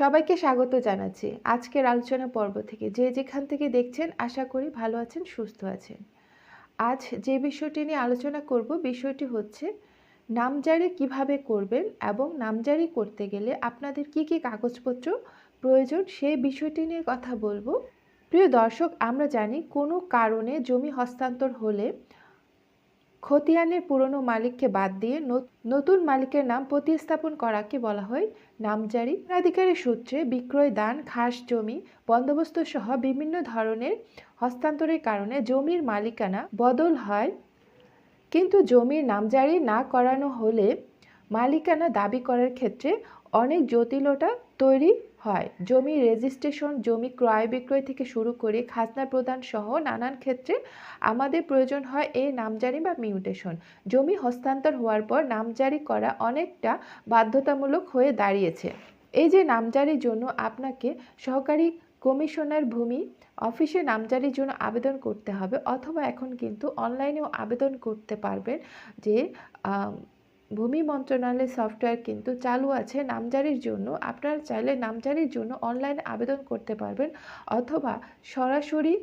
সবাইকে স্বাগত জানাচ্ছি আজকের আলোচনা পর্ব থেকে। যে যেখান থেকে দেখছেন, আশা করি ভালো আছেন, সুস্থ আছেন। আজ যে বিষয়টি নিয়ে আলোচনা করব, বিষয়টি হচ্ছে নামজারি কীভাবে করবেন এবং নামজারি করতে গেলে আপনাদের কি কি কাগজপত্র প্রয়োজন সেই বিষয়টি নিয়ে কথা বলব। প্রিয় দর্শক, আমরা জানি কোনো কারণে জমি হস্তান্তর হলে খতিয়ানের পুরনো মালিককে বাদ দিয়ে নতুন মালিকের নাম প্রতিস্থাপন করাকে বলা হয় নামজারি। অধিকারের সূত্রে বিক্রয় দান, খাস জমি, বন্দোবস্ত সহ বিভিন্ন ধরনের হস্তান্তরের কারণে জমির মালিকানা বদল হয়। কিন্তু জমির নামজারি না করানো হলে মালিকানা দাবি করার ক্ষেত্রে অনেক জটিলতা তৈরি হয়। জমি রেজিস্ট্রেশন, জমি ক্রয় বিক্রয় থেকে শুরু করে খাজনা প্রদান সহ নানান ক্ষেত্রে আমাদের প্রয়োজন হয় এই নামজারি বা মিউটেশন। জমি হস্তান্তর হওয়ার পর নামজারি করা অনেকটা বাধ্যতামূলক হয়ে দাঁড়িয়েছে। এই যে নামজারির জন্য আপনাকে সহকারী কমিশনার ভূমি অফিসে নামজারির জন্য আবেদন করতে হবে অথবা এখন কিন্তু অনলাইনেও আবেদন করতে পারবেন যে ভূমি মন্ত্রণালয়ের সফটওয়্যার কিন্তু চালু আছে নামজারির জন্য। আপনারা চাইলে নামজারির জন্য অনলাইনে আবেদন করতে পারবেন অথবা সরাসরি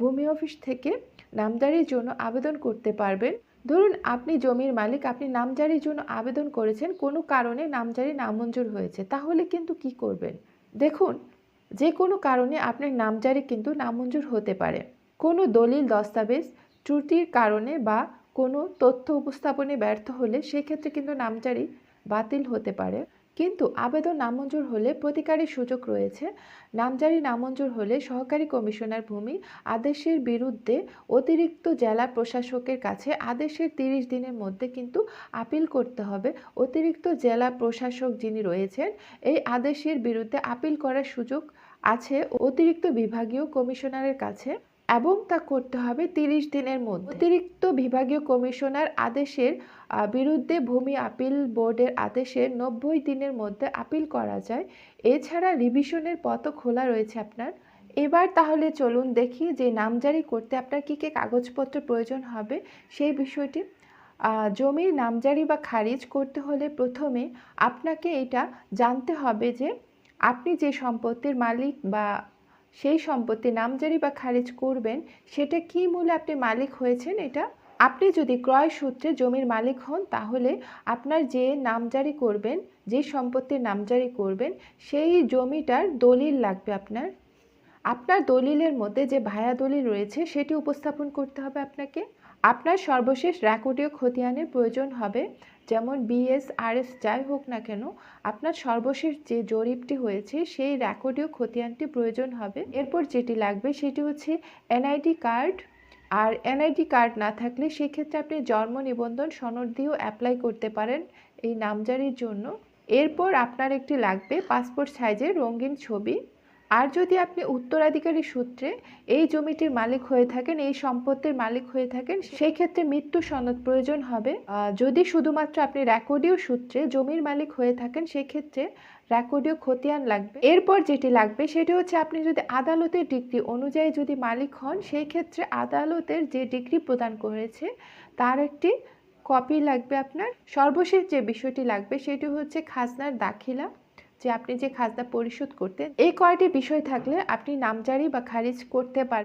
ভূমি অফিস থেকে নামজারির জন্য আবেদন করতে পারবেন। ধরুন আপনি জমির মালিক, আপনি নামজারির জন্য আবেদন করেছেন, কোনো কারণে নামজারি নামঞ্জুর হয়েছে, তাহলে কিন্তু কি করবেন? দেখুন, যে কোনো কারণে আপনার নামজারি কিন্তু নামঞ্জুর হতে পারে। কোনো দলিল, দস্তাবেজ, ত্রুটির কারণে বা কোনো তথ্য উপস্থাপনে ব্যর্থ হলে সেক্ষেত্রে কিন্তু নামজারি বাতিল হতে পারে। কিন্তু আবেদন নামঞ্জুর হলে প্রতিকারের সুযোগ রয়েছে। নামজারি নামঞ্জুর হলে সহকারী কমিশনার ভূমি আদেশের বিরুদ্ধে অতিরিক্ত জেলা প্রশাসকের কাছে আদেশের তিরিশ দিনের মধ্যে কিন্তু আপিল করতে হবে। অতিরিক্ত জেলা প্রশাসক যিনি রয়েছেন, এই আদেশের বিরুদ্ধে আপিল করার সুযোগ আছে অতিরিক্ত বিভাগীয় কমিশনারের কাছে। এবং তা করতে হবে তিরিশ দিনের মধ্যে। অতিরিক্ত বিভাগীয় কমিশনার আদেশের বিরুদ্ধে ভূমি আপিল বোর্ডের আদেশের নব্বই দিনের মধ্যে আপিল করা যায়। এছাড়া রিভিশনের পথও খোলা রয়েছে আপনার। এবার তাহলে চলুন দেখি যে নামজারি করতে আপনার কী কী কাগজপত্র প্রয়োজন হবে সেই বিষয়টি। জমির নামজারি বা খারিজ করতে হলে প্রথমে আপনাকে এটা জানতে হবে যে আপনি যে সম্পত্তির মালিক বা সেই সম্পত্তি নামজারি বা খারিজ করবেন, সেটা কি মূলে আপনি মালিক হয়েছেন এটা? আপনি যদি ক্রয় সূত্রে জমির মালিক হন, তাহলে আপনার যে নামজারি করবেন, যে সম্পত্তির নামজারি করবেন, সেই জমিটার দলিল লাগবে আপনার। আপনার দলিলের মধ্যে যে ভায়া দলিল রয়েছে, সেটি উপস্থাপন করতে হবে আপনাকে। আপনার সর্বশেষ রেকর্ডীয় খতিয়ানের প্রয়োজন হবে, যেমন বিএস আরএস যাই হোক না কেন, আপনার সর্বশেষ যে জরিপটি হয়েছে, সেই রেকর্ডীয় খতিয়ানটি প্রয়োজন হবে। এরপর যেটি লাগবে, সেটি হচ্ছে এনআইডি কার্ড। আর এনআইডি কার্ড না থাকলে সেক্ষেত্রে আপনি জন্ম নিবন্ধন সনদ দিয়েও অ্যাপ্লাই করতে পারেন এই নামজারির জন্য। এরপর আপনার একটি লাগবে পাসপোর্ট সাইজের রঙিন ছবি। আর যদি আপনি উত্তরাধিকারী সূত্রে এই জমিটির মালিক হয়ে থাকেন, এই সম্পত্তির মালিক হয়ে থাকেন, সেই ক্ষেত্রে মৃত্যু সনদ প্রয়োজন হবে। যদি শুধুমাত্র আপনি রেকর্ডীয় সূত্রে জমির মালিক হয়ে থাকেন, সেই ক্ষেত্রে রেকর্ডীয় খতিয়ান লাগবে। এরপর যেটি লাগবে, সেটি হচ্ছে আপনি যদি আদালতের ডিগ্রি অনুযায়ী যদি মালিক হন, সেই ক্ষেত্রে আদালতের যে ডিগ্রি প্রদান করেছে, তার একটি কপি লাগবে আপনার। সর্বশেষ যে বিষয়টি লাগবে, সেটি হচ্ছে খাজনার দাখিলা। যে আপনি যে খাজনা পরিশোধ করতেন, এই কয়টি বিষয় থাকলে আপনি নামজারি বা খারিজ করতে পারবেন